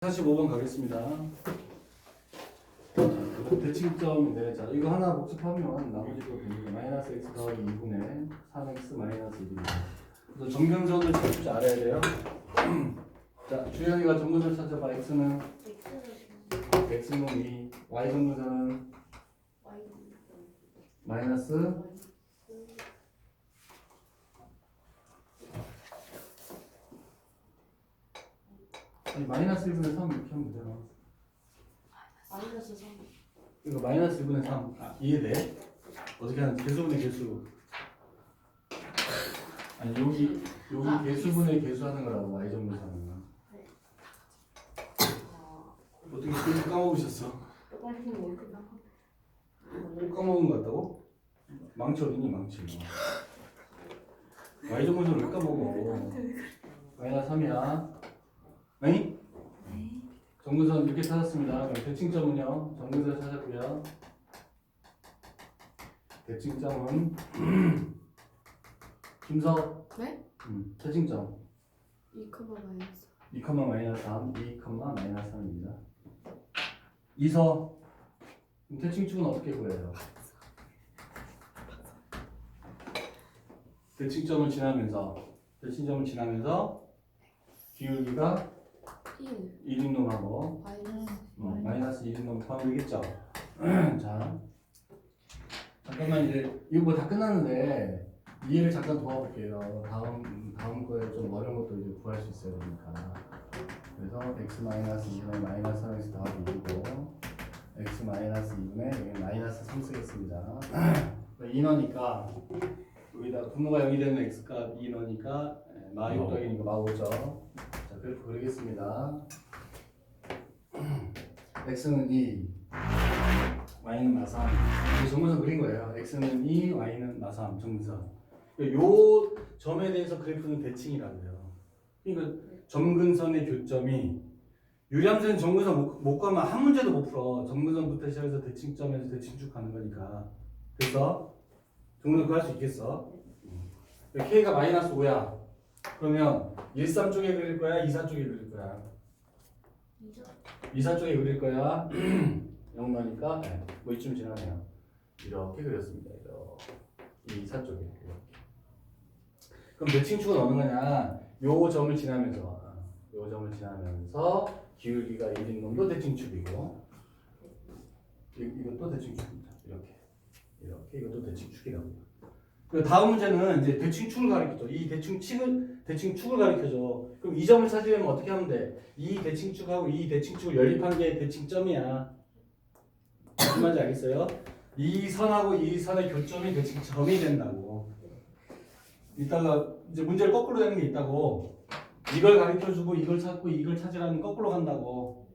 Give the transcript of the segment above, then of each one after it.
45번 가겠습니다. 대칭점인데 자 이거 하나 복습하면 나머지도 됩니다. 마이너스 x 더하기 2분의 3x 마이너스 1입니다. 그래서 정근선을 잘줄 알아야 돼요. 자 주현이가 정근선 찾아봐. x는 x는 2, y 정근선은 마이너스 아니 마이너스 1분의 3 이렇게 하면 되잖아. 마이너스 3 이거 마이너스 1분의 3 아, 이해돼? 어떻게 하는지 개수분의 개수. 아니 여기 여기 아, 개수분의 개수 하는 거라고 y 정도사는 어떻게 그걸 까먹으셨어? 거 까먹은 거 같다고? 망치 어디니 망치. y 정도사를 왜 까먹어? 마이너스 3이야 아니? 정근선 이렇게 찾았습니다. 그럼 대칭점은요. 정근선 찾았고요. 대칭점은 김서. 네? 음, 대칭점 2 커버 마이너스 2, 마이너스 3, 2, 마이너스 3입니다. 이서 그럼 대칭축은 어떻게 구해요? 대칭점을 지나면서 대칭점을 지나면서 기울기가 1 1인 놈하고 마이너스 어, 마이너스 1인 놈 포함되겠죠? 자 잠깐만 이제 이거 뭐 다 끝났는데 이해를 잠깐 도와볼게요. 다음 다음 거에 좀 어려운 것도 이제 구할 수 있어야 되니까. 그래서 x 마이너스 2분의 마이너스 3x 더하기 2고 x 마이너스 2분의 여기 마이너스 3 쓰겠습니다. 2너니까 여기다 분모가 0이 되면 x값 2너니까 마6 더하기니까 마 5죠. 자 그래프 그리겠습니다. x는 2, y는 마삼. 이 정문선 그린 거예요. x는 2, y는 마삼 정문선. 요 점에 대해서 그래프는 대칭이라고요. 그러니까 점근선의 교점이 유리함선 정근선 못, 못 가면 한 문제도 못 풀어. 점근선부터 시작해서 대칭점에서 대칭축 가는 거니까. 그래서 정근선 구할 수 있겠어. k가 마이너스 5야. 그러면 13 쪽에 그릴 거야, 24 쪽에 그릴 거야. 2사 쪽에 그릴 거야. 0 나니까 네, 뭐 이쯤 지나네요. 이렇게 그렸습니다. 이렇게 2사 쪽에 이렇게. 그럼 몇 층 축은 어느 거냐? 요 점을 지나면서 요 점을 지나면서 기울기가 1인 놈도 대칭축이고 이, 이것도 대칭축입니다. 이렇게 이렇게 이것도 대칭축이라고. 그 다음 문제는 이제 대칭 축을 가리켜줘. 이 대칭 축을 대칭 축을 가리켜줘. 그럼 이 점을 찾으려면 어떻게 하면 돼? 이 대칭 축하고 이 대칭 축을 연립한 게 대칭점이야. 무슨 말인지 알겠어요? 이 선하고 이 선의 교점이 대칭점이 된다고. 이따가 이제 문제를 거꾸로 되는 게 있다고. 이걸 가르쳐주고 이걸 찾고 이걸 찾으라면 거꾸로 간다고.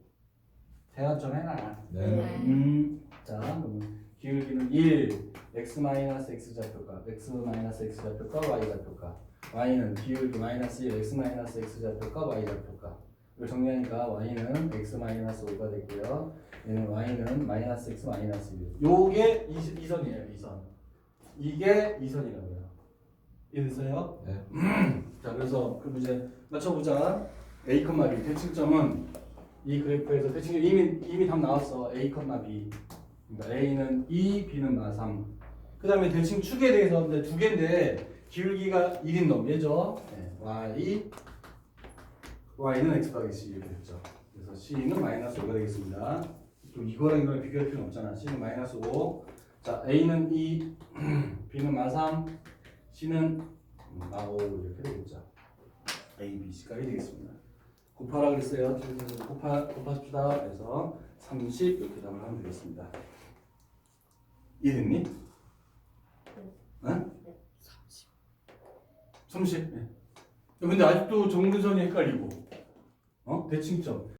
대화 좀 해라. 네. 음, 자, 그러면 기울기는 1, x 마이너스 x 좌표값, x 마이너스 x 좌표값, y 좌표값. y는 기울기 마이너스 1, x 마이너스 x 좌표값, y 좌표값. 이걸 정리하니까 y는 x 마이너스 5가 됐고요. 얘는 y는 마이너스 x 마이너스 1. 요게 이, 이 선이에요, 이 선. 이게 이 선이라고요. 이해됐어요? 네. 자, 그래서 그럼 이제 맞춰보자. a, b 대칭점은 이 그래프에서 대칭 이미 이미 답 나왔어. a, b. 그러니까 a는 2, b는 마 3. 그 다음에 대칭 축에 대해서 두 개인데 기울기가 1인 놈 얘죠. 네. y y는 x 더하기 c 이렇게 됐죠. 그래서 c는 마이너스 5가 되겠습니다. 또 이거랑 이거랑 비교할 필요는 없잖아. c는 마이너스 5. 자, a는 2, b는 마 3, c는 마 5 이렇게 되겠죠. a, b, c까지 되겠습니다. 곱하라 그랬어요. 곱하 곱합시다. 그래서 30 이렇게 답을 하면 되겠습니다. 이해됐니? 응? 30. 30. 네. 근데 아직도 정근선이 헷갈리고, 어? 대칭점.